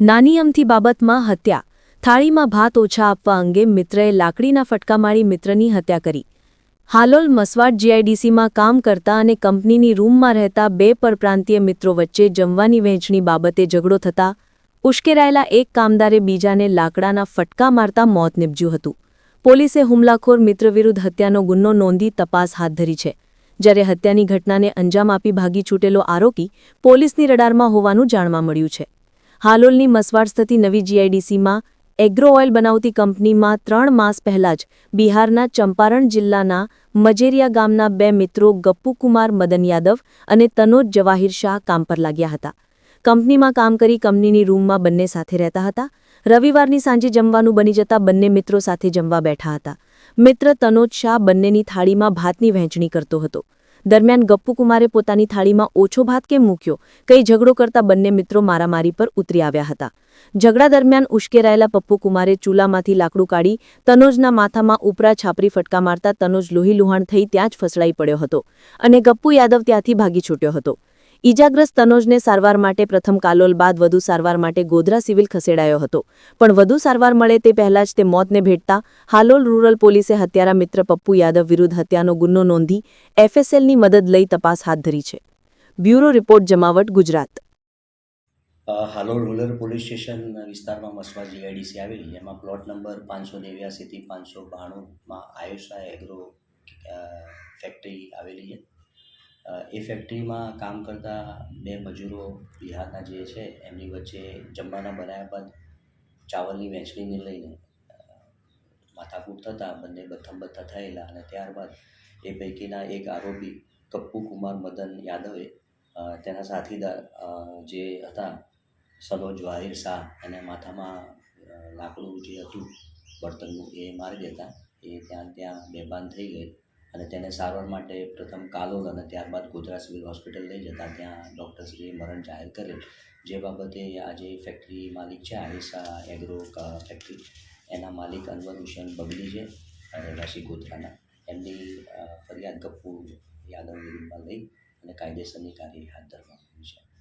નાની અમથી બાબતમાં હત્યા. થાળીમાં ભાત ઓછા આપવા અંગે મિત્રએ લાકડીના ફટકા મારી મિત્રની હત્યા કરી. હાલોલ મસવાટ જીઆઈડીસીમાં કામ કરતા અને કંપનીની રૂમમાં રહેતા બે પરપ્રાંતીય મિત્રો વચ્ચે જમવાની વહેંચણી બાબતે ઝઘડો થતા ઉશ્કેરાયેલા એક કામદારે બીજાને લાકડાના ફટકા મારતા મોત નીપજ્યું હતું. પોલીસે હુમલાખોર મિત્ર વિરુદ્ધ હત્યાનો ગુન્નો નોંધી તપાસ હાથ ધરી છે. જ્યારે હત્યાની ઘટનાને અંજામ આપી ભાગી છૂટેલો આરોપી પોલીસની રડારમાં હોવાનું જાણવા મળ્યું છે. હાલોલની મસવાડ સ્થિત નવી જીઆઈડીસીમાં એગ્રો ઓઇલ બનાવતી કંપનીમાં ત્રણ માસ પહેલાં જ બિહારના ચંપારણ જિલ્લાના મજેરિયા ગામના બે મિત્રો ગપ્પુકુમાર મદન યાદવ અને તનોજ જવાહિર શાહ કામ પર લાગ્યા હતા. કંપનીમાં કામ કરી કંપનીની રૂમમાં બંને સાથે રહેતા હતા. રવિવારની સાંજે જમવાનું બની જતા બંને મિત્રો સાથે જમવા બેઠા હતા. મિત્ર તનોજ શાહ બંનેની થાળીમાં ભાતની વહેંચણી કરતો હતો. દરમિયાન ગપ્પુકુમારે પોતાની થાળીમાં ઓછો ભાત કેમ મૂક્યો? કઈ ઝઘડો કરતા બંને મિત્રો મારામારી પર ઉતરી આવ્યા હતા. ઝઘડા દરમિયાન ઉશ્કેરાયેલા પપ્પુકુમારે ચૂલામાંથી લાકડું કાઢી તનોજના માથામાં ઉપરા છાપરી ફટકા મારતા તનોજ લોહી લુહાણ થઈ ત્યાં જ ફસડાઈ પડ્યો હતો અને ગપ્પુ યાદવ ત્યાંથી ભાગી છૂટ્યો હતો. ઈજાગ્રસ્ત તનોજને સારવાર માટે પ્રથમ કાલોલ, બાદ વધુ સારવાર માટે ગોધરા સિવિલ ખસેડાયો હતો. પણ વધુ સારવાર મળે તે પહેલા જ તે મોતને ભેટતા હાલોલ રૂરલ પોલીસે હત્યારા મિત્ર પપ્પુ યાદવ વિરુદ્ધ હત્યાનો ગુનો નોંધી એફએસએલની મદદ લઈ તપાસ હાથ ધરી છે. Bureau report, Jamawat, Gujarat. Halol rural police station વિસ્તારમાં મસવા જીઆઈડીસી આવેલી, જેમાં પ્લોટ નંબર પાંચસો નેવ્યાસીથી પાંચસો બાણુંમાં આયુષા એગ્રો ફેક્ટરી આવેલી છે. એ ફેક્ટરીમાં કામ કરતા બે મજૂરો બિહારના જે છે, એમની વચ્ચે જમવાના બનાવ્યા બાદ ચાવલની વહેંચણીને લઈને માથાકૂટ થતાં, બંને બથમ બથ્થા થયેલા અને ત્યારબાદ એ પૈકીના એક આરોપી કપ્પુ કુમાર મદન યાદવે તેના સાથીદાર જે હતા, સલોજ વાહિર શાહ, એને માથામાં લાકડું જે હતું, બળતણનું એ મારી દેતા, એ ત્યાં ત્યાં બેભાન થઈ ગઈ. અને તેને સારવાર માટે પ્રથમ કાલોલ અને ત્યારબાદ ગોધરા સિવિલ હોસ્પિટલ લઈ જતા ત્યાં ડૉક્ટરશ્રીએ મરણ જાહેર કરેલ. જે બાબતે આજે ફેક્ટરી માલિક છે આહિસા એગ્રો ફેક્ટરી એના માલિક અનવર હુસેન બગલી છે, રહેવાસી ગોધરાના. એમની ફરિયાદ ગપ્પુ યાદવ લઈ અને કાયદેસરની કાર્યવાહી હાથ ધરવામાં